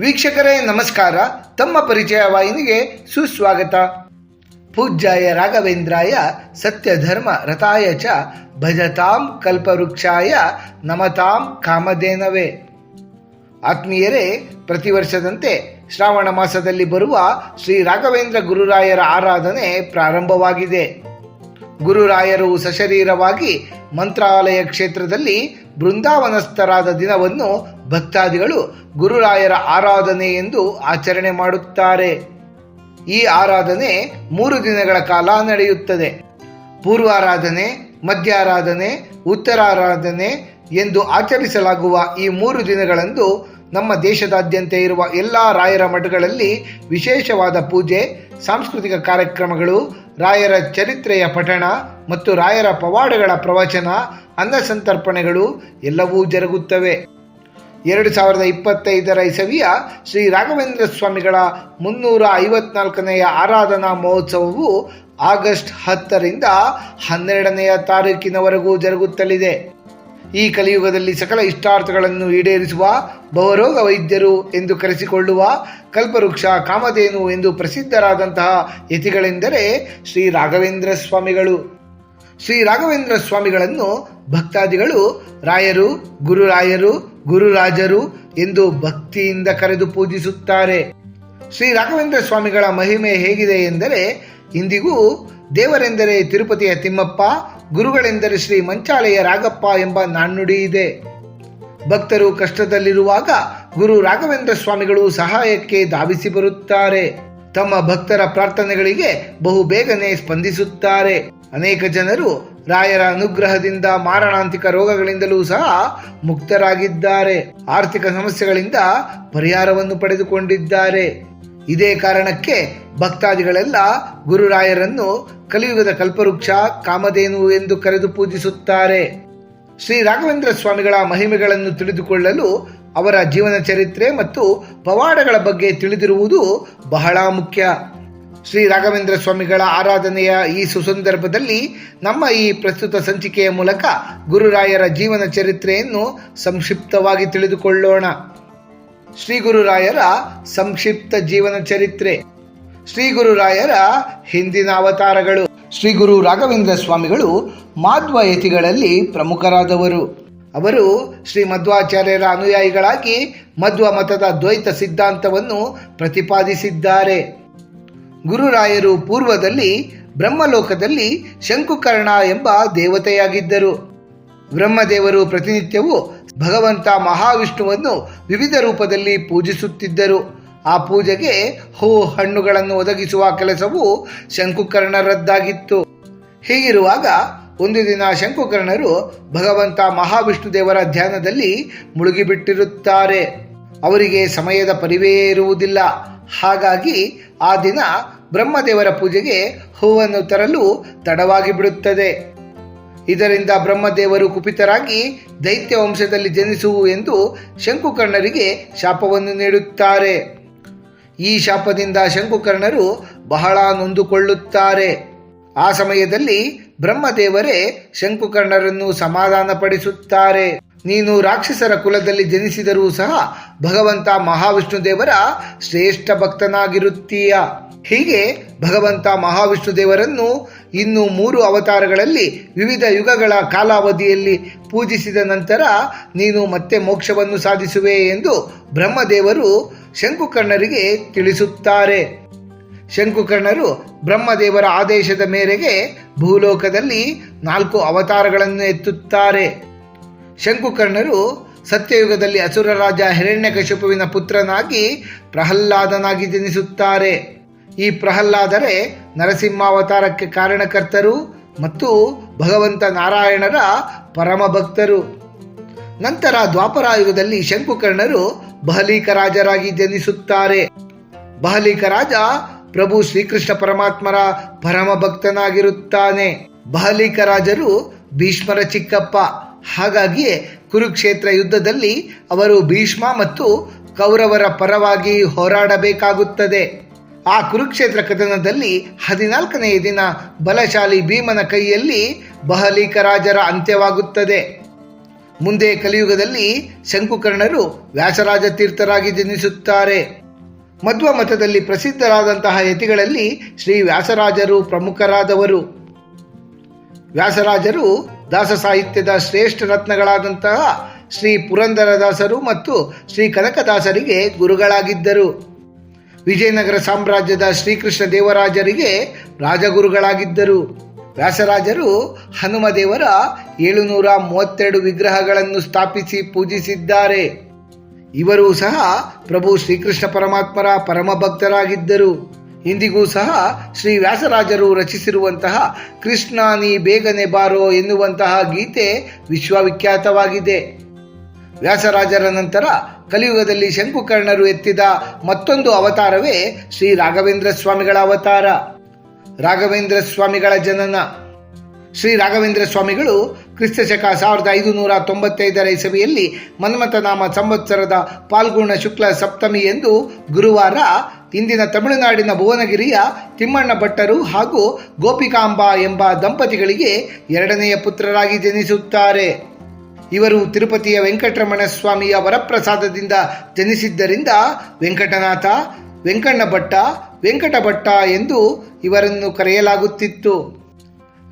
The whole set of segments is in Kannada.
ವೀಕ್ಷಕರೇ, ನಮಸ್ಕಾರ. ತಮ್ಮ ಪರಿಚಯ ವಾಹಿನಿಗೆ ಸುಸ್ವಾಗತ. ಪೂಜ್ಯಾಯ ರಾಘವೇಂದ್ರಾಯ ಸತ್ಯಧರ್ಮ ರಥಾಯ ಚ ಭಜತಾಂ ಕಲ್ಪವೃಕ್ಷಾಯ ನಮತಾಂ ಕಾಮಧೇನವೇ. ಆತ್ಮೀಯರೇ, ಪ್ರತಿ ವರ್ಷದಂತೆ ಶ್ರಾವಣ ಮಾಸದಲ್ಲಿ ಬರುವ ಶ್ರೀ ರಾಘವೇಂದ್ರ ಗುರುರಾಯರ ಆರಾಧನೆ ಪ್ರಾರಂಭವಾಗಿದೆ. ಗುರುರಾಯರು ಸಶರೀರವಾಗಿ ಮಂತ್ರಾಲಯ ಕ್ಷೇತ್ರದಲ್ಲಿ ಬೃಂದಾವನಸ್ಥರಾದ ದಿನವನ್ನು ಭಕ್ತಾದಿಗಳು ಗುರುರಾಯರ ಆರಾಧನೆ ಎಂದು ಆಚರಣೆ ಮಾಡುತ್ತಾರೆ. ಈ ಆರಾಧನೆ ಮೂರು ದಿನಗಳ ಕಾಲ ನಡೆಯುತ್ತದೆ. ಪೂರ್ವಾರಾಧನೆ, ಮಧ್ಯಾರಾಧನೆ, ಉತ್ತರಾರಾಧನೆ ಎಂದು ಆಚರಿಸಲಾಗುವ ಈ ಮೂರು ದಿನಗಳಂದು ನಮ್ಮ ದೇಶದಾದ್ಯಂತ ಇರುವ ಎಲ್ಲ ರಾಯರ ಮಠಗಳಲ್ಲಿ ವಿಶೇಷವಾದ ಪೂಜೆ, ಸಾಂಸ್ಕೃತಿಕ ಕಾರ್ಯಕ್ರಮಗಳು, ರಾಯರ ಚರಿತ್ರೆಯ ಪಠಣ ಮತ್ತು ರಾಯರ ಪವಾಡಗಳ ಪ್ರವಚನ ಅನ್ನಸಂತರ್ಪಣೆಗಳು ಎಲ್ಲವೂ ಜರುಗುತ್ತವೆ. ಎರಡು ಸಾವಿರದ ಇಪ್ಪತ್ತೈದರ ಇಸವಿಯ ಶ್ರೀ ರಾಘವೇಂದ್ರ ಸ್ವಾಮಿಗಳ ಮುನ್ನೂರ ಐವತ್ನಾಲ್ಕನೆಯ ಆರಾಧನಾ ಮಹೋತ್ಸವವು ಆಗಸ್ಟ್ ಹತ್ತರಿಂದ ಹನ್ನೆರಡನೆಯ ತಾರೀಕಿನವರೆಗೂ ಜರುಗುತ್ತಲಿದೆ. ಈ ಕಲಿಯುಗದಲ್ಲಿ ಸಕಲ ಇಷ್ಟಾರ್ಥಗಳನ್ನು ಈಡೇರಿಸುವ ಬಹುರೋಗ ವೈದ್ಯರು ಎಂದು ಕರೆಸಿಕೊಳ್ಳುವ ಕಲ್ಪವೃಕ್ಷ ಕಾಮಧೇನು ಎಂದು ಪ್ರಸಿದ್ಧರಾದಂತಹ ಯತಿಗಳೆಂದರೆ ಶ್ರೀ ರಾಘವೇಂದ್ರ ಸ್ವಾಮಿಗಳು. ಶ್ರೀ ರಾಘವೇಂದ್ರ ಸ್ವಾಮಿಗಳನ್ನು ಭಕ್ತಾದಿಗಳು ರಾಯರು, ಗುರುರಾಯರು ಗುರುರಾಜರು ಎಂದು ಭಕ್ತಿಯಿಂದ ಕರೆದು ಪೂಜಿಸುತ್ತಾರೆ. ಶ್ರೀ ರಾಘವೇಂದ್ರ ಸ್ವಾಮಿಗಳ ಮಹಿಮೆ ಹೇಗಿದೆ ಎಂದರೆ, ಇಂದಿಗೂ ದೇವರೆಂದರೆ ತಿರುಪತಿಯ ತಿಮ್ಮಪ್ಪ, ಗುರುಗಳೆಂದರೆ ಶ್ರೀ ಮಂಚಾಲಯ ರಾಗಪ್ಪ ಎಂಬ ನಾಣ್ಣುಡಿ ಇದೆ. ಭಕ್ತರು ಕಷ್ಟದಲ್ಲಿರುವಾಗ ಗುರು ರಾಘವೇಂದ್ರ ಸ್ವಾಮಿಗಳು ಸಹಾಯಕ್ಕೆ ಧಾವಿಸಿ ಬರುತ್ತಾರೆ. ತಮ್ಮ ಭಕ್ತರ ಪ್ರಾರ್ಥನೆಗಳಿಗೆ ಬಹು ಬೇಗನೆ ಸ್ಪಂದಿಸುತ್ತಾರೆ. ಅನೇಕ ಜನರು ರಾಯರ ಅನುಗ್ರಹದಿಂದ ಮಾರಣಾಂತಿಕ ರೋಗಗಳಿಂದಲೂ ಸಹ ಮುಕ್ತರಾಗಿದ್ದಾರೆ. ಆರ್ಥಿಕ ಸಮಸ್ಯೆಗಳಿಂದ ಪರಿಹಾರವನ್ನು ಪಡೆದುಕೊಂಡಿದ್ದಾರೆ. ಇದೇ ಕಾರಣಕ್ಕೆ ಭಕ್ತಾದಿಗಳೆಲ್ಲ ಗುರುರಾಯರನ್ನು ಕಲಿಯುಗದ ಕಲ್ಪವೃಕ್ಷ, ಕಾಮಧೇನು ಎಂದು ಕರೆದು ಪೂಜಿಸುತ್ತಾರೆ. ಶ್ರೀ ರಾಘವೇಂದ್ರ ಸ್ವಾಮಿಗಳ ಮಹಿಮೆಗಳನ್ನು ತಿಳಿದುಕೊಳ್ಳಲು ಅವರ ಜೀವನ ಚರಿತ್ರೆ ಮತ್ತು ಪವಾಡಗಳ ಬಗ್ಗೆ ತಿಳಿದಿರುವುದು ಬಹಳ ಮುಖ್ಯ. ಶ್ರೀ ರಾಘವೇಂದ್ರ ಸ್ವಾಮಿಗಳ ಆರಾಧನೆಯ ಈ ಸುಸಂದರ್ಭದಲ್ಲಿ ನಮ್ಮ ಈ ಪ್ರಸ್ತುತ ಸಂಚಿಕೆಯ ಮೂಲಕ ಗುರುರಾಯರ ಜೀವನ ಚರಿತ್ರೆಯನ್ನು ಸಂಕ್ಷಿಪ್ತವಾಗಿ ತಿಳಿದುಕೊಳ್ಳೋಣ. ಶ್ರೀ ಗುರುರಾಯರ ಸಂಕ್ಷಿಪ್ತ ಜೀವನ ಚರಿತ್ರೆ. ಶ್ರೀ ಗುರುರಾಯರ ಹಿಂದಿನ ಅವತಾರಗಳು. ಶ್ರೀ ಗುರು ರಾಘವೇಂದ್ರ ಸ್ವಾಮಿಗಳು ಮಾಧ್ವ ಯತಿಗಳಲ್ಲಿ ಪ್ರಮುಖರಾದವರು. ಅವರು ಶ್ರೀ ಮಧ್ವಾಚಾರ್ಯರ ಅನುಯಾಯಿಗಳಾಗಿ ಮಧ್ವ ಮತದ ದ್ವೈತ ಸಿದ್ಧಾಂತವನ್ನು ಪ್ರತಿಪಾದಿಸಿದ್ದಾರೆ. ಗುರುರಾಯರು ಪೂರ್ವದಲ್ಲಿ ಬ್ರಹ್ಮಲೋಕದಲ್ಲಿ ಶಂಕುಕರ್ಣ ಎಂಬ ದೇವತೆಯಾಗಿದ್ದರು. ಬ್ರಹ್ಮದೇವರು ಪ್ರತಿನಿತ್ಯವೂ ಭಗವಂತ ಮಹಾವಿಷ್ಣುವನ್ನು ವಿವಿಧ ರೂಪದಲ್ಲಿ ಪೂಜಿಸುತ್ತಿದ್ದರು. ಆ ಪೂಜೆಗೆ ಹೂ ಹಣ್ಣುಗಳನ್ನು ಒದಗಿಸುವ ಕೆಲಸವು ಶಂಕುಕರ್ಣರದ್ದಾಗಿತ್ತು ಹೀಗಿರುವಾಗ ಒಂದು ದಿನ ಶಂಕುಕರ್ಣರು ಭಗವಂತ ಮಹಾವಿಷ್ಣು ದೇವರ ಧ್ಯಾನದಲ್ಲಿ ಮುಳುಗಿಬಿಟ್ಟಿರುತ್ತಾರೆ. ಅವರಿಗೆ ಸಮಯದ ಪರಿವೇ ಇರುವುದಿಲ್ಲ. ಹಾಗಾಗಿ ಆ ದಿನ ಬ್ರಹ್ಮದೇವರ ಪೂಜೆಗೆ ಹೂವನ್ನು ತರಲು ತಡವಾಗಿ ಬಿಡುತ್ತದೆ ಇದರಿಂದ ಬ್ರಹ್ಮದೇವರು ಕುಪಿತರಾಗಿ ದೈತ್ಯ ವಂಶದಲ್ಲಿ ಜನಿಸುವು ಎಂದು ಶಂಕುಕರ್ಣರಿಗೆ ಶಾಪವನ್ನು ನೀಡುತ್ತಾರೆ. ಈ ಶಾಪದಿಂದ ಶಂಕುಕರ್ಣರು ಬಹಳ ನೊಂದುಕೊಳ್ಳುತ್ತಾರೆ. ಆ ಸಮಯದಲ್ಲಿ ಬ್ರಹ್ಮದೇವರೇ ಶಂಕುಕರ್ಣರನ್ನು ಸಮಾಧಾನಪಡಿಸುತ್ತಾರೆ. ನೀನು ರಾಕ್ಷಸರ ಕುಲದಲ್ಲಿ ಜನಿಸಿದರೂ ಸಹ ಭಗವಂತ ಮಹಾವಿಷ್ಣು ದೇವರ ಶ್ರೇಷ್ಠ ಭಕ್ತನಾಗಿರುತ್ತೀಯ. ಹೀಗೆ ಭಗವಂತ ಮಹಾವಿಷ್ಣು ದೇವರನ್ನು ಇನ್ನು ಮೂರು ಅವತಾರಗಳಲ್ಲಿ ವಿವಿಧ ಯುಗಗಳ ಕಾಲಾವಧಿಯಲ್ಲಿ ಪೂಜಿಸಿದ ನಂತರ ನೀನು ಮತ್ತೆ ಮೋಕ್ಷವನ್ನು ಸಾಧಿಸುವೆ ಎಂದು ಬ್ರಹ್ಮದೇವರು ಶಂಕುಕರ್ಣರಿಗೆ ತಿಳಿಸುತ್ತಾರೆ. ಶಂಕುಕರ್ಣರು ಬ್ರಹ್ಮದೇವರ ಆದೇಶದ ಮೇರೆಗೆ ಭೂಲೋಕದಲ್ಲಿ ನಾಲ್ಕು ಅವತಾರಗಳನ್ನು ಎತ್ತುತ್ತಾರೆ. ಶಂಕುಕರ್ಣರು ಸತ್ಯಯುಗದಲ್ಲಿ ಅಸುರ ರಾಜ ಹಿರಣ್ಯಕಶಿಪುವಿನ ಪುತ್ರನಾಗಿ ಪ್ರಹ್ಲಾದನಾಗಿ ಜನಿಸುತ್ತಾರೆ. ಈ ಪ್ರಹ್ಲಾದರೇ ನರಸಿಂಹಾವತಾರಕ್ಕೆ ಕಾರಣಕರ್ತರು ಮತ್ತು ಭಗವಂತ ನಾರಾಯಣರ ಪರಮ ಭಕ್ತರು. ನಂತರ ದ್ವಾಪರಾಯುಗದಲ್ಲಿ ಶಂಕುಕರ್ಣರು ಬಹಲೀಕ ರಾಜರಾಗಿ ಜನಿಸುತ್ತಾರೆ. ಬಹಲೀಕ ರಾಜ ಪ್ರಭು ಶ್ರೀಕೃಷ್ಣ ಪರಮಾತ್ಮರ ಪರಮ ಭಕ್ತನಾಗಿರುತ್ತಾನೆ. ಬಹಲೀಕ ರಾಜರು ಭೀಷ್ಮರ ಚಿಕ್ಕಪ್ಪ. ಹಾಗಾಗಿಯೇ ಕುರುಕ್ಷೇತ್ರ ಯುದ್ಧದಲ್ಲಿ ಅವರು ಭೀಷ್ಮ ಮತ್ತು ಕೌರವರ ಪರವಾಗಿ ಹೋರಾಡಬೇಕಾಗುತ್ತದೆ. ಆ ಕುರುಕ್ಷೇತ್ರ ಕದನದಲ್ಲಿ ಹದಿನಾಲ್ಕನೆಯ ದಿನ ಬಲಶಾಲಿ ಭೀಮನ ಕೈಯಲ್ಲಿ ಬಹಲೀಕ ರಾಜರ ಅಂತ್ಯವಾಗುತ್ತದೆ. ಮುಂದೆ ಕಲಿಯುಗದಲ್ಲಿ ಶಂಕುಕರ್ಣರು ವ್ಯಾಸರಾಜ ತೀರ್ಥರಾಗಿ ಜನಿಸುತ್ತಾರೆ. ಮಧ್ವ ಮತದಲ್ಲಿ ಪ್ರಸಿದ್ಧರಾದಂತಹ ಯತಿಗಳಲ್ಲಿ ಶ್ರೀ ವ್ಯಾಸರಾಜರು ಪ್ರಮುಖರಾದವರು. ವ್ಯಾಸರಾಜರು ದಾಸ ಸಾಹಿತ್ಯದ ಶ್ರೇಷ್ಠ ರತ್ನಗಳಾದಂತಹ ಶ್ರೀ ಪುರಂದರದಾಸರು ಮತ್ತು ಶ್ರೀ ಕನಕದಾಸರಿಗೆ ಗುರುಗಳಾಗಿದ್ದರು. ವಿಜಯನಗರ ಸಾಮ್ರಾಜ್ಯದ ಶ್ರೀಕೃಷ್ಣ ದೇವರಾಜರಿಗೆ ರಾಜಗುರುಗಳಾಗಿದ್ದರು. ವ್ಯಾಸರಾಜರು ಹನುಮದೇವರ ಏಳುನೂರ ಮೂವತ್ತೆರಡು ವಿಗ್ರಹಗಳನ್ನು ಸ್ಥಾಪಿಸಿ ಪೂಜಿಸಿದ್ದಾರೆ. ಇವರು ಸಹ ಪ್ರಭು ಶ್ರೀಕೃಷ್ಣ ಪರಮಾತ್ಮರ ಪರಮ ಭಕ್ತರಾಗಿದ್ದರು. ಇಂದಿಗೂ ಸಹ ಶ್ರೀ ವ್ಯಾಸರಾಜರು ರಚಿಸಿರುವಂತಹ ಕೃಷ್ಣ ನೀ ಬೇಗನೆ ಬಾರೋ ಎನ್ನುವಂತಹ ಗೀತೆ ವಿಶ್ವವಿಖ್ಯಾತವಾಗಿದೆ. ವ್ಯಾಸರಾಜರ ನಂತರ ಕಲಿಯುಗದಲ್ಲಿ ಶಂಕುಕರ್ಣರು ಎತ್ತಿದ ಮತ್ತೊಂದು ಅವತಾರವೇ ಶ್ರೀ ರಾಘವೇಂದ್ರ ಸ್ವಾಮಿಗಳ ಅವತಾರ. ರಾಘವೇಂದ್ರ ಸ್ವಾಮಿಗಳ ಜನನ. ಶ್ರೀ ರಾಘವೇಂದ್ರ ಸ್ವಾಮಿಗಳು ಕ್ರಿಸ್ತ ಶಕ ಸಾವಿರದ ಐದುನೂರ ತೊಂಬತ್ತೈದರ ಇಸವಿಯಲ್ಲಿ ಮನ್ಮಥನಾಮ ಸಂವತ್ಸರದ ಪಾಲ್ಗುಣ ಶುಕ್ಲ ಸಪ್ತಮಿ ಎಂದು ಗುರುವಾರ ಇಂದಿನ ತಮಿಳುನಾಡಿನ ಭುವನಗಿರಿಯ ತಿಮ್ಮಣ್ಣ ಭಟ್ಟರು ಹಾಗೂ ಗೋಪಿಕಾಂಬ ಎಂಬ ದಂಪತಿಗಳಿಗೆ ಎರಡನೆಯ ಪುತ್ರರಾಗಿ ಜನಿಸುತ್ತಾರೆ. ಇವರು ತಿರುಪತಿಯ ವೆಂಕಟರಮಣ ಸ್ವಾಮಿಯ ವರಪ್ರಸಾದದಿಂದ ಜನಿಸಿದ್ದರಿಂದ ವೆಂಕಟನಾಥ ವೆಂಕಣ್ಣ ಭಟ್ಟ ವೆಂಕಟ ಭಟ್ಟ ಎಂದು ಇವರನ್ನು ಕರೆಯಲಾಗುತ್ತಿತ್ತು.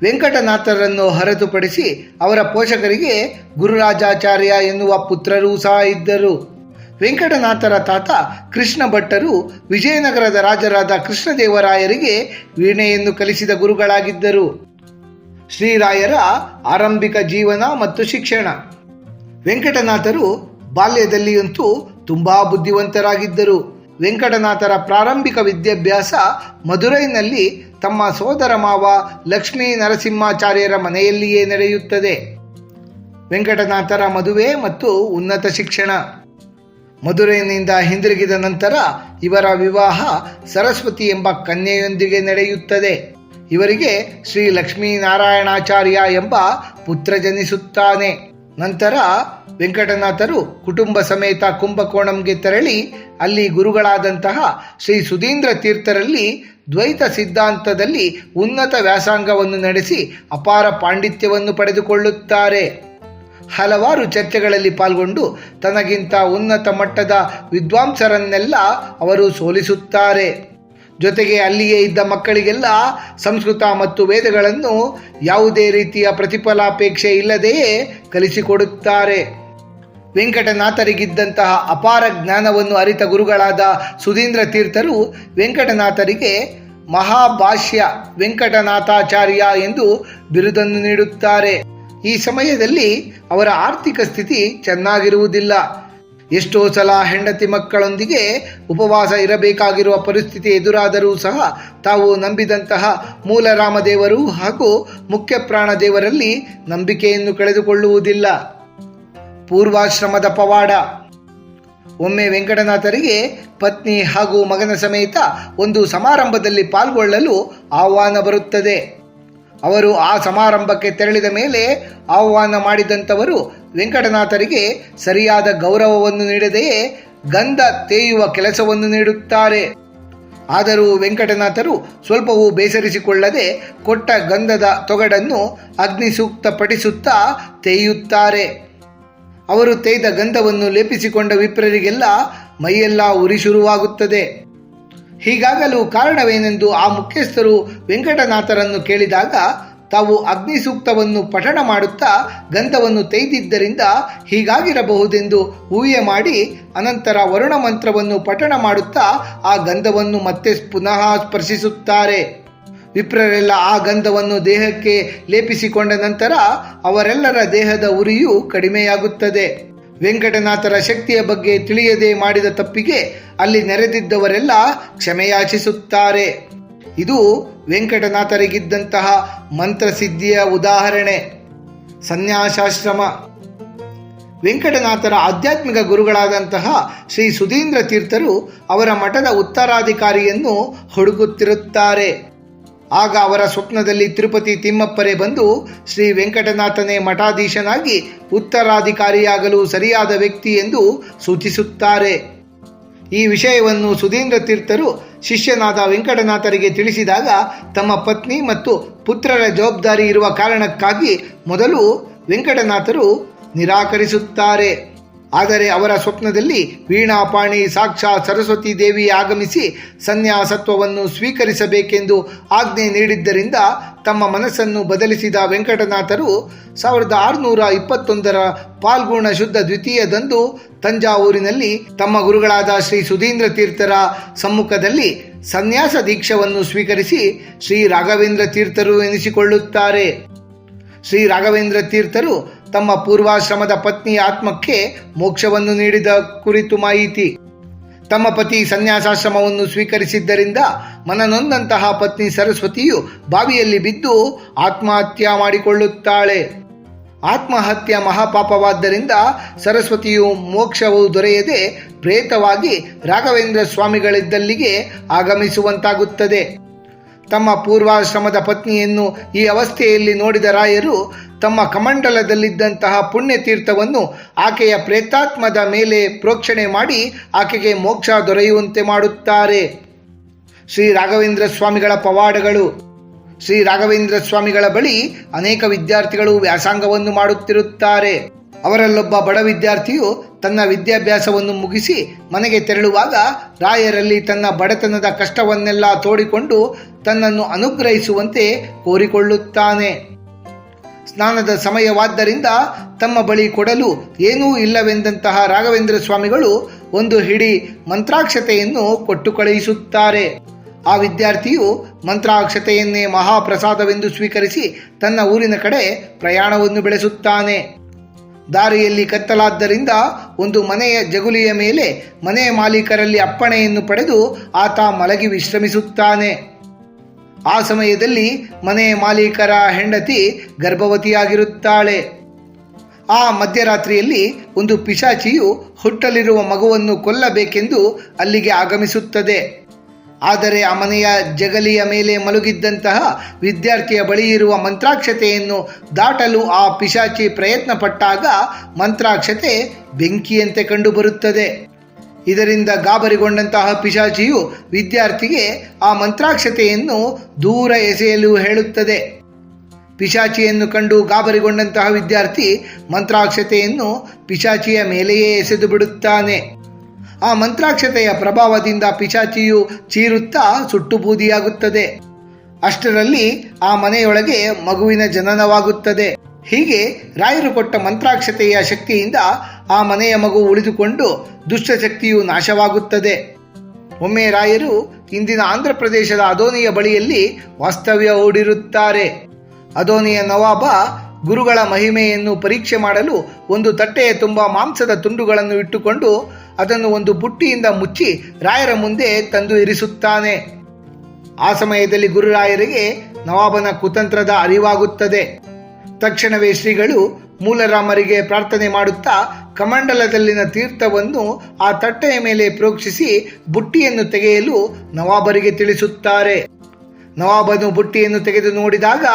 ವೆಂಕಟನಾಥರನ್ನು ಹೊರತುಪಡಿಸಿ ಅವರ ಪೋಷಕರಿಗೆ ಗುರುರಾಜಾಚಾರ್ಯ ಎನ್ನುವ ಪುತ್ರರೂ ಸಹ ಇದ್ದರು. ವೆಂಕಟನಾಥರ ತಾತ ಕೃಷ್ಣ ಭಟ್ಟರು ವಿಜಯನಗರದ ರಾಜರಾದ ಕೃಷ್ಣದೇವರಾಯರಿಗೆ ವೀಣೆಯನ್ನು ಕಲಿಸಿದ ಗುರುಗಳಾಗಿದ್ದರು. ಶ್ರೀರಾಯರ ಆರಂಭಿಕ ಜೀವನ ಮತ್ತು ಶಿಕ್ಷಣ. ವೆಂಕಟನಾಥರು ಬಾಲ್ಯದಲ್ಲಿಯಂತೂ ತುಂಬಾ ಬುದ್ಧಿವಂತರಾಗಿದ್ದರು. ವೆಂಕಟನಾಥರ ಪ್ರಾರಂಭಿಕ ವಿದ್ಯಾಭ್ಯಾಸ ಮಧುರೈನಲ್ಲಿ ತಮ್ಮ ಸೋದರ ಮಾವ ಲಕ್ಷ್ಮೀ ನರಸಿಂಹಾಚಾರ್ಯರ ಮನೆಯಲ್ಲಿಯೇ ನಡೆಯುತ್ತದೆ. ವೆಂಕಟನಾಥರ ಮದುವೆ ಮತ್ತು ಉನ್ನತ ಶಿಕ್ಷಣ. ಮಧುರೈನಿಂದ ಹಿಂದಿರುಗಿದ ನಂತರ ಇವರ ವಿವಾಹ ಸರಸ್ವತಿ ಎಂಬ ಕನ್ಯೆಯೊಂದಿಗೆ ನಡೆಯುತ್ತದೆ. ಇವರಿಗೆ ಶ್ರೀ ಲಕ್ಷ್ಮೀನಾರಾಯಣಾಚಾರ್ಯ ಎಂಬ ಪುತ್ರ ಜನಿಸುತ್ತಾನೆ. ನಂತರ ವೆಂಕಟನಾಥರು ಕುಟುಂಬ ಸಮೇತ ಕುಂಭಕೋಣಂಗೆ ತೆರಳಿ ಅಲ್ಲಿ ಗುರುಗಳಾದಂತಹ ಶ್ರೀ ಸುಧೀಂದ್ರ ತೀರ್ಥರಲ್ಲಿ ದ್ವೈತ ಸಿದ್ಧಾಂತದಲ್ಲಿ ಉನ್ನತ ವ್ಯಾಸಂಗವನ್ನು ನಡೆಸಿ ಅಪಾರ ಪಾಂಡಿತ್ಯವನ್ನು ಪಡೆದುಕೊಳ್ಳುತ್ತಾರೆ. ಹಲವಾರು ಚರ್ಚೆಗಳಲ್ಲಿ ಪಾಲ್ಗೊಂಡು ತನಗಿಂತ ಉನ್ನತ ಮಟ್ಟದ ವಿದ್ವಾಂಸರನ್ನೆಲ್ಲ ಅವರು ಸೋಲಿಸುತ್ತಾರೆ. ಜೊತೆಗೆ ಅಲ್ಲಿಯೇ ಇದ್ದ ಮಕ್ಕಳಿಗೆಲ್ಲ ಸಂಸ್ಕೃತ ಮತ್ತು ವೇದಗಳನ್ನು ಯಾವುದೇ ರೀತಿಯ ಪ್ರತಿಫಲಾಪೇಕ್ಷೆ ಇಲ್ಲದೆಯೇ ಕಲಿಸಿಕೊಡುತ್ತಾರೆ. ವೆಂಕಟನಾಥರಿಗಿದ್ದಂತಹ ಅಪಾರ ಜ್ಞಾನವನ್ನು ಅರಿತ ಗುರುಗಳಾದ ಸುಧೀಂದ್ರ ತೀರ್ಥರು ವೆಂಕಟನಾಥರಿಗೆ ಮಹಾಭಾಷ್ಯ ವೆಂಕಟನಾಥಾಚಾರ್ಯ ಎಂದು ಬಿರುದನ್ನು ನೀಡುತ್ತಾರೆ. ಈ ಸಮಯದಲ್ಲಿ ಅವರ ಆರ್ಥಿಕ ಸ್ಥಿತಿ ಚೆನ್ನಾಗಿರುವುದಿಲ್ಲ. ಎಷ್ಟೋ ಸಲ ಹೆಂಡತಿ ಮಕ್ಕಳೊಂದಿಗೆ ಉಪವಾಸ ಇರಬೇಕಾಗಿರುವ ಪರಿಸ್ಥಿತಿ ಎದುರಾದರೂ ಸಹ ತಾವು ನಂಬಿದಂತಹ ಮೂಲರಾಮದೇವರು ಹಾಗೂ ಮುಖ್ಯ ಪ್ರಾಣದೇವರಲ್ಲಿ ನಂಬಿಕೆಯನ್ನು ಕಳೆದುಕೊಳ್ಳುವುದಿಲ್ಲ. ಪೂರ್ವಾಶ್ರಮದ ಪವಾಡ. ಒಮ್ಮೆ ವೆಂಕಟನಾಥರಿಗೆ ಪತ್ನಿ ಹಾಗೂ ಮಗನ ಸಮೇತ ಒಂದು ಸಮಾರಂಭದಲ್ಲಿ ಪಾಲ್ಗೊಳ್ಳಲು ಆಹ್ವಾನ ಬರುತ್ತದೆ. ಅವರು ಆ ಸಮಾರಂಭಕ್ಕೆ ತೆರಳಿದ ಮೇಲೆ ಆಹ್ವಾನ ಮಾಡಿದಂಥವರು ವೆಂಕಟನಾಥರಿಗೆ ಸರಿಯಾದ ಗೌರವವನ್ನು ನೀಡದೆಯೇ ಗಂಧ ತೇಯುವ ಕೆಲಸವನ್ನು ನೀಡುತ್ತಾರೆ. ಆದರೂ ವೆಂಕಟನಾಥರು ಸ್ವಲ್ಪವೂ ಬೇಸರಿಸಿಕೊಳ್ಳದೆ ಕೊಟ್ಟ ಗಂಧದ ತೊಗಡನ್ನು ಅಗ್ನಿ ಸೂಕ್ತ ಪಠಿಸುತ್ತಾ ತೇಯುತ್ತಾರೆ. ಅವರು ತೇಯ್ದ ಗಂಧವನ್ನು ಲೇಪಿಸಿಕೊಂಡ ವಿಪ್ರರಿಗೆಲ್ಲ ಮೈಯೆಲ್ಲ ಉರಿ ಶುರುವಾಗುತ್ತದೆ. ಹೀಗಾಗಲು ಕಾರಣವೇನೆಂದು ಆ ಮುಖ್ಯಸ್ಥರು ವೆಂಕಟನಾಥರನ್ನು ಕೇಳಿದಾಗ ತಾವು ಅಗ್ನಿ ಸೂಕ್ತವನ್ನು ಪಠಣ ಮಾಡುತ್ತಾ ಗಂಧವನ್ನು ತೆಗೆದಿದ್ದರಿಂದ ಹೀಗಾಗಿರಬಹುದೆಂದು ಊಹೆ ಮಾಡಿ ಅನಂತರ ವರುಣ ಮಂತ್ರವನ್ನು ಪಠಣ ಮಾಡುತ್ತಾ ಆ ಗಂಧವನ್ನು ಮತ್ತೆ ಪುನಃ ಸ್ಪರ್ಶಿಸುತ್ತಾರೆ. ವಿಪ್ರರೆಲ್ಲ ಆ ಗಂಧವನ್ನು ದೇಹಕ್ಕೆ ಲೇಪಿಸಿಕೊಂಡ ನಂತರ ಅವರೆಲ್ಲರ ದೇಹದ ಉರಿಯು ಕಡಿಮೆಯಾಗುತ್ತದೆ. ವೆಂಕಟನಾಥರ ಶಕ್ತಿಯ ಬಗ್ಗೆ ತಿಳಿಯದೆ ಮಾಡಿದ ತಪ್ಪಿಗೆ ಅಲ್ಲಿ ನೆರೆದಿದ್ದವರೆಲ್ಲ ಕ್ಷಮೆಯಾಚಿಸುತ್ತಾರೆ. ಇದು ವೆಂಕಟನಾಥರಿಗಿದ್ದಂತಹ ಮಂತ್ರಸಿದ್ಧಿಯ ಉದಾಹರಣೆ, ಸನ್ಯಾಸಾಶ್ರಮ. ವೆಂಕಟನಾಥರ ಆಧ್ಯಾತ್ಮಿಕ ಗುರುಗಳಾದಂತಹ ಶ್ರೀ ಸುಧೀಂದ್ರ ತೀರ್ಥರು ಅವರ ಮಠದ ಉತ್ತರಾಧಿಕಾರಿಯನ್ನು ಹುಡುಕುತ್ತಿರುತ್ತಾರೆ. ಆಗ ಅವರ ಸ್ವಪ್ನದಲ್ಲಿ ತಿರುಪತಿ ತಿಮ್ಮಪ್ಪರೇ ಬಂದು ಶ್ರೀ ವೆಂಕಟನಾಥನೇ ಮಠಾಧೀಶನಾಗಿ ಉತ್ತರಾಧಿಕಾರಿಯಾಗಲು ಸರಿಯಾದ ವ್ಯಕ್ತಿ ಎಂದು ಸೂಚಿಸುತ್ತಾರೆ. ಈ ವಿಷಯವನ್ನು ಸುಧೀಂದ್ರ ತೀರ್ಥರು ಶಿಷ್ಯನಾದ ವೆಂಕಟನಾಥರಿಗೆ ತಿಳಿಸಿದಾಗ ತಮ್ಮ ಪತ್ನಿ ಮತ್ತು ಪುತ್ರರ ಜವಾಬ್ದಾರಿ ಇರುವ ಕಾರಣಕ್ಕಾಗಿ ಮೊದಲು ವೆಂಕಟನಾಥರು ನಿರಾಕರಿಸುತ್ತಾರೆ. ಆದರೆ ಅವರ ಸ್ವಪ್ನದಲ್ಲಿ ವೀಣಾಪಾಣಿ ಸಾಕ್ಷಾತ್ ಸರಸ್ವತಿ ದೇವಿ ಆಗಮಿಸಿ ಸನ್ಯಾಸತ್ವವನ್ನು ಸ್ವೀಕರಿಸಬೇಕೆಂದು ಆಜ್ಞೆ ನೀಡಿದ್ದರಿಂದ ತಮ್ಮ ಮನಸ್ಸನ್ನು ಬದಲಿಸಿದ ವೆಂಕಟನಾಥರು ಸಾವಿರದ ಆರುನೂರ ಇಪ್ಪತ್ತೊಂದರ ಪಾಲ್ಗುಣ ಶುದ್ಧ ದ್ವಿತೀಯದಂದು ತಂಜಾವೂರಿನಲ್ಲಿ ತಮ್ಮ ಗುರುಗಳಾದ ಶ್ರೀ ಸುಧೀಂದ್ರ ತೀರ್ಥರ ಸಮ್ಮುಖದಲ್ಲಿ ಸನ್ಯಾಸ ದೀಕ್ಷವನ್ನು ಸ್ವೀಕರಿಸಿ ಶ್ರೀ ರಾಘವೇಂದ್ರ ತೀರ್ಥರು ಎನಿಸಿಕೊಳ್ಳುತ್ತಾರೆ. ಶ್ರೀ ರಾಘವೇಂದ್ರ ತೀರ್ಥರು ತಮ್ಮ ಪೂರ್ವಾಶ್ರಮದ ಪತ್ನಿ ಆತ್ಮಕ್ಕೆ ಮೋಕ್ಷವನ್ನು ನೀಡಿದ ಕುರಿತು ಮಾಹಿತಿ. ತಮ್ಮ ಪತಿ ಸನ್ಯಾಸಾಶ್ರಮವನ್ನು ಸ್ವೀಕರಿಸಿದ್ದರಿಂದ ಮನನೊಂದಂತಹ ಪತ್ನಿ ಸರಸ್ವತಿಯು ಬಾವಿಯಲ್ಲಿ ಬಿದ್ದು ಆತ್ಮಹತ್ಯೆ ಮಾಡಿಕೊಳ್ಳುತ್ತಾಳೆ. ಆತ್ಮಹತ್ಯೆ ಮಹಾಪಾಪವಾದ್ದರಿಂದ ಸರಸ್ವತಿಯು ಮೋಕ್ಷವು ದೊರೆಯದೆ ಪ್ರೇತವಾಗಿ ರಾಘವೇಂದ್ರ ಸ್ವಾಮಿಗಳಿದ್ದಲ್ಲಿಗೆ ಆಗಮಿಸುವಂತಾಗುತ್ತದೆ. ತಮ್ಮ ಪೂರ್ವಾಶ್ರಮದ ಪತ್ನಿಯನ್ನು ಈ ಅವಸ್ಥೆಯಲ್ಲಿ ನೋಡಿದ ರಾಯರು ತಮ್ಮ ಕಮಂಡಲದಲ್ಲಿದ್ದಂತಹ ಪುಣ್ಯತೀರ್ಥವನ್ನು ಆಕೆಯ ಪ್ರೇತಾತ್ಮದ ಮೇಲೆ ಪ್ರೋಕ್ಷಣೆ ಮಾಡಿ ಆಕೆಗೆ ಮೋಕ್ಷ ದೊರೆಯುವಂತೆ ಮಾಡುತ್ತಾರೆ. ಶ್ರೀ ರಾಘವೇಂದ್ರ ಸ್ವಾಮಿಗಳ ಪವಾಡಗಳು. ಶ್ರೀ ರಾಘವೇಂದ್ರ ಸ್ವಾಮಿಗಳ ಬಳಿ ಅನೇಕ ವಿದ್ಯಾರ್ಥಿಗಳು ವ್ಯಾಸಂಗವನ್ನು ಮಾಡುತ್ತಿರುತ್ತಾರೆ. ಅವರಲ್ಲೊಬ್ಬ ಬಡ ವಿದ್ಯಾರ್ಥಿಯು ತನ್ನ ವಿದ್ಯಾಭ್ಯಾಸವನ್ನು ಮುಗಿಸಿ ಮನೆಗೆ ತೆರಳುವಾಗ ರಾಯರಲ್ಲಿ ತನ್ನ ಬಡತನದ ಕಷ್ಟವನ್ನೆಲ್ಲ ತೋಡಿಕೊಂಡು ತನ್ನನ್ನು ಅನುಗ್ರಹಿಸುವಂತೆ ಕೋರಿಕೊಳ್ಳುತ್ತಾನೆ. ಸ್ನಾನದ ಸಮಯವಾದ್ದರಿಂದ ತಮ್ಮ ಬಳಿ ಕೊಡಲು ಏನೂ ಇಲ್ಲವೆಂದಂತಹ ರಾಘವೇಂದ್ರ ಸ್ವಾಮಿಗಳು ಒಂದು ಹಿಡಿ ಮಂತ್ರಾಕ್ಷತೆಯನ್ನು ಕೊಟ್ಟು ಕಳುಹಿಸುತ್ತಾರೆ ಆ ವಿದ್ಯಾರ್ಥಿಯು ಮಂತ್ರಾಕ್ಷತೆಯನ್ನೇ ಮಹಾಪ್ರಸಾದವೆಂದು ಸ್ವೀಕರಿಸಿ ತನ್ನ ಊರಿನ ಕಡೆ ಪ್ರಯಾಣವನ್ನು ಬೆಳೆಸುತ್ತಾನೆ. ದಾರಿಯಲ್ಲಿ ಕತ್ತಲಾದ್ದರಿಂದ ಒಂದು ಮನೆಯ ಜಗುಲಿಯ ಮೇಲೆ ಮನೆಯ ಮಾಲೀಕರಲ್ಲಿ ಅಪ್ಪಣೆಯನ್ನು ಪಡೆದು ಆತ ಮಲಗಿ ವಿಶ್ರಮಿಸುತ್ತಾನೆ. ಆ ಸಮಯದಲ್ಲಿ ಮನೆ ಮಾಲೀಕರ ಹೆಂಡತಿ ಗರ್ಭವತಿಯಾಗಿರುತ್ತಾಳೆ. ಆ ಮಧ್ಯರಾತ್ರಿಯಲ್ಲಿ ಒಂದು ಪಿಶಾಚಿಯು ಹುಟ್ಟಲಿರುವ ಮಗುವನ್ನು ಕೊಲ್ಲಬೇಕೆಂದು ಅಲ್ಲಿಗೆ ಆಗಮಿಸುತ್ತದೆ. ಆದರೆ ಆ ಮನೆಯ ಜಗಲಿಯ ಮೇಲೆ ಮಲಗಿದ್ದಂತಹ ವಿದ್ಯಾರ್ಥಿಯ ಬಳಿ ಇರುವ ಮಂತ್ರಾಕ್ಷತೆಯನ್ನು ದಾಟಲು ಆ ಪಿಶಾಚಿ ಪ್ರಯತ್ನ ಪಟ್ಟಾಗ ಮಂತ್ರಾಕ್ಷತೆ ಬೆಂಕಿಯಂತೆ ಕಂಡುಬರುತ್ತದೆ. ಇದರಿಂದ ಗಾಬರಿಗೊಂಡಂತಹ ಪಿಶಾಚಿಯು ವಿದ್ಯಾರ್ಥಿಗೆ ಆ ಮಂತ್ರಾಕ್ಷತೆಯನ್ನು ದೂರ ಎಸೆಯಲು ಹೇಳುತ್ತದೆ. ಪಿಶಾಚಿಯನ್ನು ಕಂಡು ಗಾಬರಿಗೊಂಡಂತಹ ವಿದ್ಯಾರ್ಥಿ ಮಂತ್ರಾಕ್ಷತೆಯನ್ನು ಪಿಶಾಚಿಯ ಮೇಲೆಯೇ ಎಸೆದು ಬಿಡುತ್ತಾನೆ. ಆ ಮಂತ್ರಾಕ್ಷತೆಯ ಪ್ರಭಾವದಿಂದ ಪಿಶಾಚಿಯು ಚೀರುತ್ತಾ ಸುಟ್ಟು ಬೂದಿಯಾಗುತ್ತದೆ ಅಷ್ಟರಲ್ಲಿ ಆ ಮನೆಯೊಳಗೆ ಮಗುವಿನ ಜನನವಾಗುತ್ತದೆ. ಹೀಗೆ ರಾಯರು ಕೊಟ್ಟ ಮಂತ್ರಾಕ್ಷತೆಯ ಶಕ್ತಿಯಿಂದ ಆ ಮನೆಯ ಮಗು ಉಳಿದುಕೊಂಡು ದುಷ್ಟಶಕ್ತಿಯು ನಾಶವಾಗುತ್ತದೆ. ಒಮ್ಮೆ ರಾಯರು ಇಂದಿನ ಆಂಧ್ರ ಪ್ರದೇಶದ ಅದೋನಿಯ ಬಳಿಯಲ್ಲಿ ವಾಸ್ತವ್ಯ ಹೂಡಿರುತ್ತಾರೆ. ಅದೋನಿಯ ನವಾಬ ಗುರುಗಳ ಮಹಿಮೆಯನ್ನು ಪರೀಕ್ಷೆ ಮಾಡಲು ಒಂದು ತಟ್ಟೆಯ ತುಂಬ ಮಾಂಸದ ತುಂಡುಗಳನ್ನು ಇಟ್ಟುಕೊಂಡು ಅದನ್ನು ಒಂದು ಬುಟ್ಟಿಯಿಂದ ಮುಚ್ಚಿ ರಾಯರ ಮುಂದೆ ತಂದು ಇರಿಸುತ್ತಾನೆ. ಆ ಸಮಯದಲ್ಲಿ ಗುರುರಾಯರಿಗೆ ನವಾಬನ ಕುತಂತ್ರದ ಅರಿವಾಗುತ್ತದೆ. ತಕ್ಷಣವೇ ಶ್ರೀಗಳು ಮೂಲರಾಮರಿಗೆ ಪ್ರಾರ್ಥನೆ ಮಾಡುತ್ತಾ ಕಮಂಡಲದಲ್ಲಿನ ತೀರ್ಥವನ್ನು ಆ ತಟ್ಟೆಯ ಮೇಲೆ ಪ್ರೋಕ್ಷಿಸಿ ಬುಟ್ಟಿಯನ್ನು ತೆಗೆಯಲು ನವಾಬರಿಗೆ ತಿಳಿಸುತ್ತಾರೆ. ನವಾಬನು ಬುಟ್ಟಿಯನ್ನು ತೆಗೆದು ನೋಡಿದಾಗ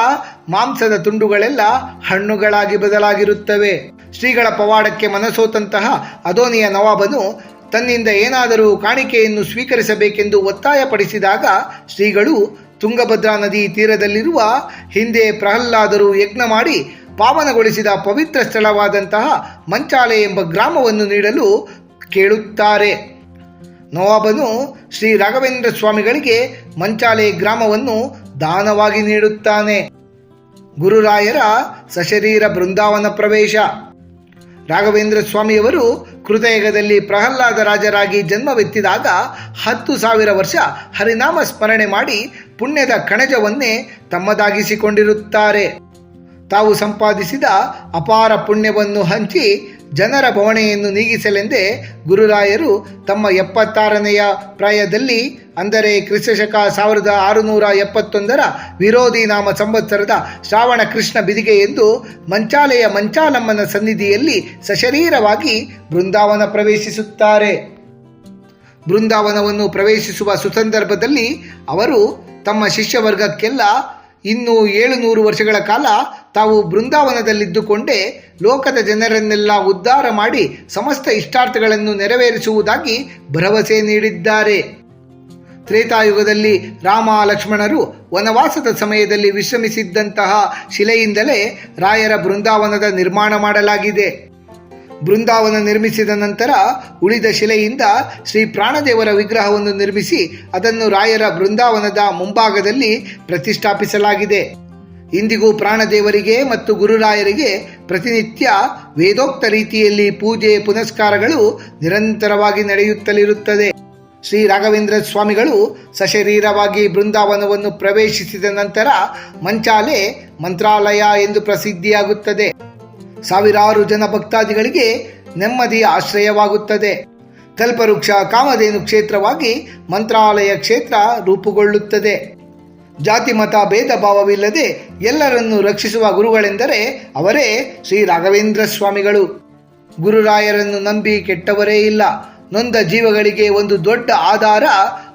ಮಾಂಸದ ತುಂಡುಗಳೆಲ್ಲ ಹಣ್ಣುಗಳಾಗಿ ಬದಲಾಗಿರುತ್ತವೆ. ಶ್ರೀಗಳ ಪವಾಡಕ್ಕೆ ಮನಸೋತಂತಹ ಅದೋನಿಯ ನವಾಬನು ತನ್ನಿಂದ ಏನಾದರೂ ಕಾಣಿಕೆಯನ್ನು ಸ್ವೀಕರಿಸಬೇಕೆಂದು ಒತ್ತಾಯಪಡಿಸಿದಾಗ ಶ್ರೀಗಳು ತುಂಗಭದ್ರಾ ನದಿ ತೀರದಲ್ಲಿರುವ ಹಿಂದೆ ಪ್ರಹ್ಲಾದರು ಯಜ್ಞ ಮಾಡಿ ಪಾವನಗೊಳಿಸಿದ ಪವಿತ್ರ ಸ್ಥಳವಾದಂತಹ ಮಂಚಾಲೆ ಎಂಬ ಗ್ರಾಮವನ್ನು ನೀಡಲು ಕೇಳುತ್ತಾರೆ. ನವಾಬನು ಶ್ರೀ ರಾಘವೇಂದ್ರ ಸ್ವಾಮಿಗಳಿಗೆ ಮಂಚಾಲೆ ಗ್ರಾಮವನ್ನು ದಾನವಾಗಿ ನೀಡುತ್ತಾನೆ. ಗುರುರಾಯರ ಸಶರೀರ ಬೃಂದಾವನ ಪ್ರವೇಶ. ರಾಘವೇಂದ್ರ ಸ್ವಾಮಿಯವರು ಕೃತಯುಗದಲ್ಲಿ ಪ್ರಹ್ಲಾದ ರಾಜರಾಗಿ ಜನ್ಮವೆತ್ತಿದಾಗ ಹತ್ತು ಸಾವಿರ ವರ್ಷ ಹರಿನಾಮ ಸ್ಮರಣೆ ಮಾಡಿ ಪುಣ್ಯದ ಕಣಜವನ್ನೇ ತಮ್ಮದಾಗಿಸಿಕೊಂಡಿರುತ್ತಾರೆ. ತಾವು ಸಂಪಾದಿಸಿದ ಅಪಾರ ಪುಣ್ಯವನ್ನು ಹಂಚಿ ಜನರ ಭವಣೆಯನ್ನು ನೀಗಿಸಲೆಂದೇ ಗುರುರಾಯರು ತಮ್ಮ ಎಪ್ಪತ್ತಾರನೆಯ ಪ್ರಾಯದಲ್ಲಿ, ಅಂದರೆ ಕ್ರಿಸ್ತಶಕ ಸಾವಿರದ ಆರುನೂರ ಎಪ್ಪತ್ತೊಂದರ ವಿರೋಧಿ ನಾಮ ಸಂವತ್ಸರದ ಶ್ರಾವಣ ಕೃಷ್ಣ ಬಿದಿಗೆ ಎಂದು ಮಂಚಾಲೆಯ ಮಂಚಾಲಮ್ಮನ ಸನ್ನಿಧಿಯಲ್ಲಿ ಸಶರೀರವಾಗಿ ಬೃಂದಾವನ ಪ್ರವೇಶಿಸುತ್ತಾರೆ. ಬೃಂದಾವನವನ್ನು ಪ್ರವೇಶಿಸುವ ಸುಸಂದರ್ಭದಲ್ಲಿ ಅವರು ತಮ್ಮ ಶಿಷ್ಯವರ್ಗಕ್ಕೆಲ್ಲ ಇನ್ನು ಏಳುನೂರು ವರ್ಷಗಳ ಕಾಲ ತಾವು ಬೃಂದಾವನದಲ್ಲಿದ್ದುಕೊಂಡೇ ಲೋಕದ ಜನರನ್ನೆಲ್ಲ ಉದ್ಧಾರ ಮಾಡಿ ಸಮಸ್ತ ಇಷ್ಟಾರ್ಥಗಳನ್ನು ನೆರವೇರಿಸುವುದಾಗಿ ಭರವಸೆ ನೀಡಿದ್ದಾರೆ. ತ್ರೇತಾಯುಗದಲ್ಲಿ ರಾಮ ಲಕ್ಷ್ಮಣರು ವನವಾಸದ ಸಮಯದಲ್ಲಿ ವಿಶ್ರಮಿಸಿದ್ದಂತಹ ಶಿಲೆಯಿಂದಲೇ ರಾಯರ ಬೃಂದಾವನದ ನಿರ್ಮಾಣ ಮಾಡಲಾಗಿದೆ. ಬೃಂದಾವನ ನಿರ್ಮಿಸಿದ ನಂತರ ಉಳಿದ ಶಿಲೆಯಿಂದ ಶ್ರೀ ಪ್ರಾಣದೇವರ ವಿಗ್ರಹವನ್ನು ನಿರ್ಮಿಸಿ ಅದನ್ನು ರಾಯರ ಬೃಂದಾವನದ ಮುಂಭಾಗದಲ್ಲಿ ಪ್ರತಿಷ್ಠಾಪಿಸಲಾಗಿದೆ. ಇಂದಿಗೂ ಪ್ರಾಣದೇವರಿಗೆ ಮತ್ತು ಗುರುರಾಯರಿಗೆ ಪ್ರತಿನಿತ್ಯ ವೇದೋಕ್ತ ರೀತಿಯಲ್ಲಿ ಪೂಜೆ, ಪುನಸ್ಕಾರಗಳು ನಿರಂತರವಾಗಿ ನಡೆಯುತ್ತಲಿರುತ್ತದೆ. ಶ್ರೀ ರಾಘವೇಂದ್ರ ಸ್ವಾಮಿಗಳು ಸಶರೀರವಾಗಿ ಬೃಂದಾವನವನ್ನು ಪ್ರವೇಶಿಸಿದ ನಂತರ ಮಂಚಾಲೆ ಮಂತ್ರಾಲಯ ಎಂದು ಪ್ರಸಿದ್ಧಿಯಾಗುತ್ತದೆ. ಸಾವಿರಾರು ಜನ ಭಕ್ತಾದಿಗಳಿಗೆ ನೆಮ್ಮದಿಯ ಆಶ್ರಯವಾಗುತ್ತದೆ. ಕಲ್ಪವೃಕ್ಷ ಕಾಮಧೇನು ಕ್ಷೇತ್ರವಾಗಿ ಮಂತ್ರಾಲಯ ಕ್ಷೇತ್ರ ರೂಪುಗೊಳ್ಳುತ್ತದೆ. ಜಾತಿ ಮತ ಭೇದ ಭಾವವಿಲ್ಲದೆ ಎಲ್ಲರನ್ನು ರಕ್ಷಿಸುವ ಗುರುಗಳೆಂದರೆ ಅವರೇ ಶ್ರೀ ರಾಘವೇಂದ್ರ ಸ್ವಾಮಿಗಳು. ಗುರುರಾಯರನ್ನು ನಂಬಿ ಕೆಟ್ಟವರೇ ಇಲ್ಲ. ನೊಂದ ಜೀವಗಳಿಗೆ ಒಂದು ದೊಡ್ಡ ಆಧಾರ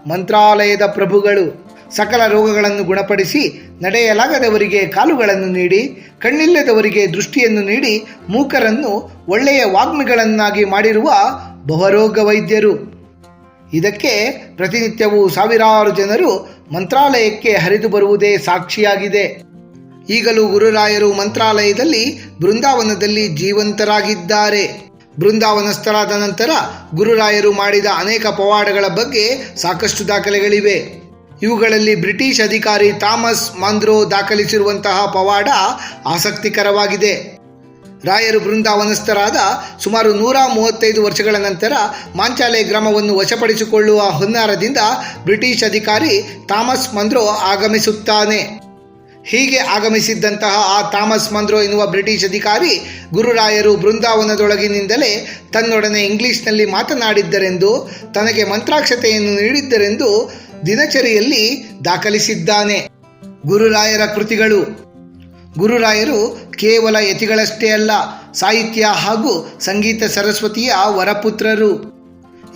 ಮಂತ್ರಾಲಯದ ಪ್ರಭುಗಳು. ಸಕಲ ರೋಗಗಳನ್ನು ಗುಣಪಡಿಸಿ ನಡೆಯಲಾಗದವರಿಗೆ ಕಾಲುಗಳನ್ನು ನೀಡಿ, ಕಣ್ಣಿಲ್ಲದವರಿಗೆ ದೃಷ್ಟಿಯನ್ನು ನೀಡಿ, ಮೂಕರನ್ನು ಒಳ್ಳೆಯ ವಾಗ್ಮಿಗಳನ್ನಾಗಿ ಮಾಡಿರುವ ಬಹುರೋಗ ವೈದ್ಯರು. ಇದಕ್ಕೆ ಪ್ರತಿನಿತ್ಯವೂ ಸಾವಿರಾರು ಜನರು ಮಂತ್ರಾಲಯಕ್ಕೆ ಹರಿದು ಬರುವುದೇ ಸಾಕ್ಷಿಯಾಗಿದೆ. ಈಗಲೂ ಗುರುರಾಯರು ಮಂತ್ರಾಲಯದಲ್ಲಿ ಬೃಂದಾವನದಲ್ಲಿ ಜೀವಂತರಾಗಿದ್ದಾರೆ. ಬೃಂದಾವನಸ್ಥರಾದ ನಂತರ ಗುರುರಾಯರು ಮಾಡಿದ ಅನೇಕ ಪವಾಡಗಳ ಬಗ್ಗೆ ಸಾಕಷ್ಟು ದಾಖಲೆಗಳಿವೆ. ಇವುಗಳಲ್ಲಿ ಬ್ರಿಟಿಷ್ ಅಧಿಕಾರಿ ಥಾಮಸ್ ಮಾಂದ್ರೋ ದಾಖಲಿಸಿರುವಂತಹ ಪವಾಡ ಆಸಕ್ತಿಕರವಾಗಿದೆ. ರಾಯರು ಬೃಂದಾವನಸ್ಥರಾದ ಸುಮಾರು ನೂರ ಮೂವತ್ತೈದು ವರ್ಷಗಳ ನಂತರ ಮಾಂಚಾಲೆ ಗ್ರಾಮವನ್ನು ವಶಪಡಿಸಿಕೊಳ್ಳುವ ಹುನ್ನಾರದಿಂದ ಬ್ರಿಟಿಷ್ ಅಧಿಕಾರಿ ಥಾಮಸ್ ಮಂದ್ರೋ ಆಗಮಿಸುತ್ತಾನೆ. ಹೀಗೆ ಆಗಮಿಸಿದ್ದಂತಹ ಆ ಥಾಮಸ್ ಮಂದ್ರೋ ಎನ್ನುವ ಬ್ರಿಟಿಷ್ ಅಧಿಕಾರಿ ಗುರುರಾಯರು ಬೃಂದಾವನದೊಳಗಿನಿಂದಲೇ ತನ್ನೊಡನೆ ಇಂಗ್ಲಿಷ್ನಲ್ಲಿ ಮಾತನಾಡಿದ್ದರೆಂದು, ತನಗೆ ಮಂತ್ರಾಕ್ಷತೆಯನ್ನು ನೀಡಿದ್ದರೆಂದು ದಿನಚರಿಯಲ್ಲಿ ದಾಖಲಿಸಿದ್ದಾನೆ. ಗುರುರಾಯರ ಕೃತಿಗಳು. ಗುರುರಾಯರು ಕೇವಲ ಯತಿಗಳಷ್ಟೇ ಅಲ್ಲ, ಸಾಹಿತ್ಯ ಹಾಗೂ ಸಂಗೀತ ಸರಸ್ವತಿಯ ವರಪುತ್ರರು.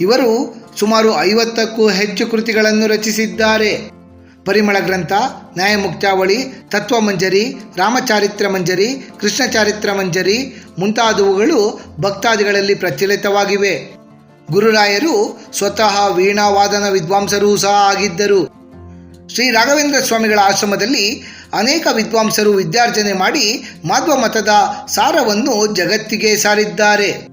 ಇವರು ಸುಮಾರು ಐವತ್ತಕ್ಕೂ ಹೆಚ್ಚು ಕೃತಿಗಳನ್ನು ರಚಿಸಿದ್ದಾರೆ. ಪರಿಮಳ ಗ್ರಂಥ ನ್ಯಾಯಮುಕ್ತಾವಳಿ ತತ್ವಮಂಜರಿ ರಾಮಚಾರಿತ್ರ ಮಂಜರಿ, ಕೃಷ್ಣಚಾರಿತ್ರ ಮಂಜರಿ ಮುಂತಾದವುಗಳು ಭಕ್ತಾದಿಗಳಲ್ಲಿ ಪ್ರಚಲಿತವಾಗಿವೆ. ಗುರುರಾಯರು ಸ್ವತಃ ವೀಣಾವಾದನ ವಿದ್ವಾಂಸರೂ ಸಹ ಆಗಿದ್ದರು. ಶ್ರೀ ರಾಘವೇಂದ್ರ ಸ್ವಾಮಿಗಳ ಆಶ್ರಮದಲ್ಲಿ ಅನೇಕ ವಿದ್ವಾಂಸರು ವಿದ್ಯಾರ್ಜನೆ ಮಾಡಿ ಮಾಧ್ವ ಮತದ ಸಾರವನ್ನು ಜಗತ್ತಿಗೆ ಸಾರಿದ್ದಾರೆ.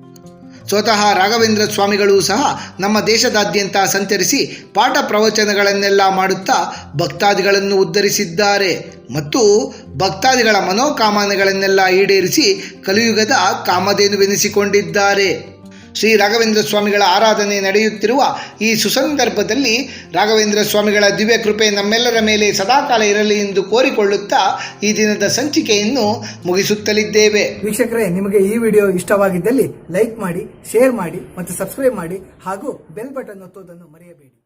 ಸ್ವತಃ ರಾಘವೇಂದ್ರ ಸ್ವಾಮಿಗಳು ಸಹ ನಮ್ಮ ದೇಶದಾದ್ಯಂತ ಸಂಚರಿಸಿ ಪಾಠ ಪ್ರವಚನಗಳನ್ನೆಲ್ಲ ಮಾಡುತ್ತಾ ಭಕ್ತಾದಿಗಳನ್ನು ಉದ್ಧರಿಸಿದ್ದಾರೆ. ಮತ್ತು ಭಕ್ತಾದಿಗಳ ಮನೋಕಾಮನೆಗಳನ್ನೆಲ್ಲ ಈಡೇರಿಸಿ ಕಲಿಯುಗದ ಕಾಮಧೇನುವೆನಿಸಿಕೊಂಡಿದ್ದಾರೆ. ಶ್ರೀ ರಾಘವೇಂದ್ರ ಸ್ವಾಮಿಗಳ ಆರಾಧನೆ ನಡೆಯುತ್ತಿರುವ ಈ ಸುಸಂದರ್ಭದಲ್ಲಿ ರಾಘವೇಂದ್ರ ಸ್ವಾಮಿಗಳ ದಿವ್ಯ ಕೃಪೆ ನಮ್ಮೆಲ್ಲರ ಮೇಲೆ ಸದಾಕಾಲ ಇರಲಿ ಎಂದು ಕೋರಿಕೊಳ್ಳುತ್ತಾ ಈ ದಿನದ ಸಂಚಿಕೆಯನ್ನು ಮುಗಿಸುತ್ತಲಿದ್ದೇವೆ. ವೀಕ್ಷಕರೇ, ನಿಮಗೆ ಈ ವಿಡಿಯೋ ಇಷ್ಟವಾಗಿದ್ದಲ್ಲಿ ಲೈಕ್ ಮಾಡಿ, ಶೇರ್ ಮಾಡಿ ಮತ್ತು ಸಬ್ಸ್ಕ್ರೈಬ್ ಮಾಡಿ ಹಾಗೂ ಬೆಲ್ ಬಟನ್ ಒತ್ತುವುದನ್ನು ಮರೆಯಬೇಡಿ.